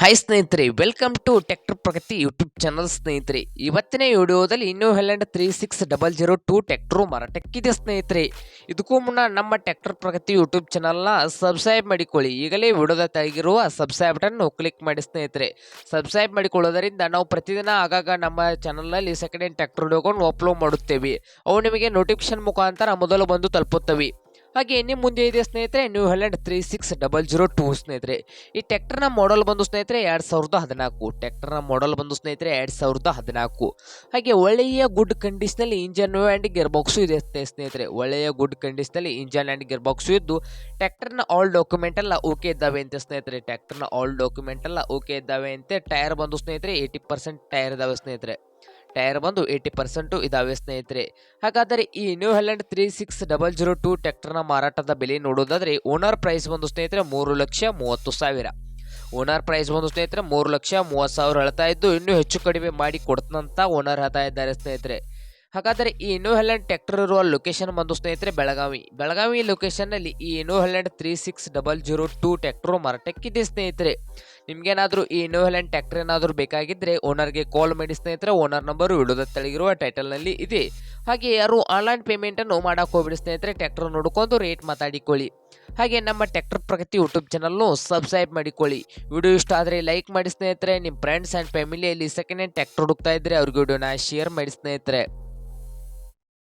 Hi ಸ್ನೇಹಿತರೆ welcome to tractor Pragati YouTube channel ಸ್ನೇಹಿತರೆ. ಇವತ್ತಿನ ವಿಡಿಯೋದಲ್ಲಿ ಇನ್ನೂ Holland three six double zero two tractor ಮಾರಾಟಕ್ಕಿದೆ ಸ್ನೇಹಿತರೆ. ಇದಕ್ಕೂ ಮುನ್ನ ನಮ್ಮ ಟೆಕ್ಟರ್ ಪ್ರಗತಿ ಯೂಟ್ಯೂಬ್ ಚಾನಲ್ನ ಸಬ್ಸ್ಕ್ರೈಬ್ ಮಾಡಿಕೊಳ್ಳಿ. ಈಗಲೇ ವಿಡಿಯೋದ ತಾಗಿರುವ ಸಬ್ಸ್ಕ್ರೈಬ್ ಬಟನ್ನು ಕ್ಲಿಕ್ ಮಾಡಿ ಸ್ನೇಹಿತರೆ. ಸಬ್ಸ್ಕ್ರೈಬ್ ಮಾಡಿಕೊಳ್ಳೋದರಿಂದ ನಾವು ಪ್ರತಿದಿನ ಆಗಾಗ ನಮ್ಮ ಚಾನಲ್ನಲ್ಲಿ ಸೆಕೆಂಡ್ ಹ್ಯಾಂಡ್ ಟ್ಯಾಕ್ಟರ್ ವಿಡಿಯೋಗಳನ್ನು ಅಪ್ಲೋಡ್ ಮಾಡುತ್ತೇವೆ. ಅವು ನಿಮಗೆ ನೋಟಿಫಿಕೇಶನ್ ಮುಖಾಂತರ ಮೊದಲು ಬಂದು ತಲುಪುತ್ತವೆ. ಹಾಗೆ ಇನ್ನು ಮುಂದೆ ಇದೆ ಸ್ನೇಹಿತರೆ New Holland three six double zero two ಸ್ನೇಹಿತರೆ. ಈ ಟ್ಯಾಕ್ಟರ್ನ ಮಾಡಲ್ ಬಂದು ಸ್ನೇಹಿತರೆ ಎರಡು ಸಾವಿರದ ಹದಿನಾಲ್ಕು. ಟ್ಯಾಕ್ಟರ್ನ ಮಾಡಲ್ ಬಂದು ಸ್ನೇಹಿತರೆ ಎರಡು ಸಾವಿರದ ಹದಿನಾಲ್ಕು. ಹಾಗೆ ಒಳ್ಳೆಯ ಗುಡ್ ಕಂಡೀಷನಲ್ಲಿ ಇಂಜನ್ ಆ್ಯಂಡ್ ಗೇರ್ ಬಾಕ್ಸು ಇದೆ ಸ್ನೇ- ಸ್ನೇಹಿತರೆ. ಒಳ್ಳೆಯ ಗುಡ್ ಕಂಡೀಷನಲ್ಲಿ ಇಂಜನ್ ಆ್ಯಂಡ್ ಗೇರ್ ಬಾಕ್ಸು ಇದ್ದು ಟ್ಯಾಕ್ಟರ್ನ ಆಲ್ ಡಾಕ್ಯುಮೆಂಟ್ ಎಲ್ಲ ಓಕೆ ಇದ್ದಾವೆ ಅಂತ ಸ್ನೇಹಿತರೆ. ಟ್ಯಾಕ್ಟರ್ನ ಆಲ್ ಡಾಕ್ಯುಮೆಂಟ್ ಎಲ್ಲ ಓಕೆ ಇದ್ದಾವೆ ಅಂತೆ. ಟೈರ್ ಬಂದು ಸ್ನೇಹಿತರೆ ಏಯ್ಟಿ ಪರ್ಸೆಂಟ್ ಟೈರ್ ಇದ್ದಾವೆ ಸ್ನೇಹಿತರೆ. ಟೈರ್ ಬಂದು ಏಯ್ಟಿ ಪರ್ಸೆಂಟು ಇದಾವೆ ಸ್ನೇಹಿತರೆ. ಹಾಗಾದರೆ ಈ new Holland three six double zero two ಟ್ಯಾಕ್ಟರ್ನ ಮಾರಾಟದ ಬೆಲೆ ನೋಡೋದಾದರೆ ಓನರ್ ಪ್ರೈಸ್ ಬಂದು ಸ್ನೇಹಿತರೆ ಮೂರು ಲಕ್ಷ ಮೂವತ್ತು ಸಾವಿರ. ಓನರ್ ಪ್ರೈಸ್ ಬಂದು ಸ್ನೇಹಿತರೆ ಮೂರು ಲಕ್ಷ ಮೂವತ್ತು ಸಾವಿರ ಹೇಳ್ತಾ ಇದ್ದು ಇನ್ನೂ ಹೆಚ್ಚು ಕಡಿಮೆ ಮಾಡಿ ಕೊಡ್ತಂತ ಓನರ್ ಹೇಳ್ತಾ ಇದ್ದಾರೆ ಸ್ನೇಹಿತರೆ. ಹಾಗಾದರೆ ಈ ನ್ಯೂ ಹೆಲ್ಯಾಂಡ್ ಟ್ಯಾಕ್ಟರ್ ಇರುವ ಲೊಕೇಶನ್ ಬಂದು ಸ್ನೇಹಿತರೆ ಬೆಳಗಾವಿ. ಬೆಳಗಾವಿ ಲೊಕೇಶನ್ನಲ್ಲಿ ಈ new Holland three six double zero two tractor ಮಾರಾಟಕ್ಕಿದೆ ಸ್ನೇಹಿತರೆ. ನಿಮ್ಗೇನಾದರೂ ಈ ಇನೋ ಹೆಲ್ಯಾಂಡ್ ಟ್ಯಾಕ್ಟರ್ ಏನಾದರೂ ಬೇಕಾಗಿದ್ದರೆ ಓನರ್ಗೆ ಕಾಲ್ ಮಾಡಿ ಸ್ನೇಹಿತರೆ ಓನರ್ ನಂಬರು ವಿಡಿಯೋದ ತೆಳಗಿರುವ ಟೈಟಲ್ನಲ್ಲಿ ಇದೆ. ಹಾಗೆ ಯಾರು ಆನ್ಲೈನ್ ಪೇಮೆಂಟನ್ನು ಮಾಡೋಕೆ ಹೋಗ್ಬಿಡಿ ಸ್ನೇಹಿತರೆ ಟ್ಯಾಕ್ಟರ್ ನೋಡ್ಕೊಂಡು ರೇಟ್ ಮಾತಾಡಿಕೊಳ್ಳಿ. ಹಾಗೆ ನಮ್ಮ ಟ್ಯಾಕ್ಟರ್ ಪ್ರಗತಿ ಯೂಟ್ಯೂಬ್ ಚಾನಲ್ನು ಸಬ್ಸ್ಕ್ರೈಬ್ ಮಾಡಿಕೊಳ್ಳಿ. ವಿಡಿಯೋ ಇಷ್ಟ ಆದರೆ ಲೈಕ್ ಮಾಡಿ ಸ್ನೇಹಿತರೆ ನಿಮ್ಮ ಫ್ರೆಂಡ್ಸ್ ಆ್ಯಂಡ್ ಫ್ಯಾಮಿಲಿಯಲ್ಲಿ ಸೆಕೆಂಡ್ ಹ್ಯಾಂಡ್ ಟ್ಯಾಕ್ಟರ್ ಹುಡುಕ್ತಾ ಇದ್ದರೆ ಅವ್ರಿಗೆ ವಿಡಿಯೋನ ಶೇರ್ ಮಾಡಿ ಸ್ನೇಹಿತರೆ.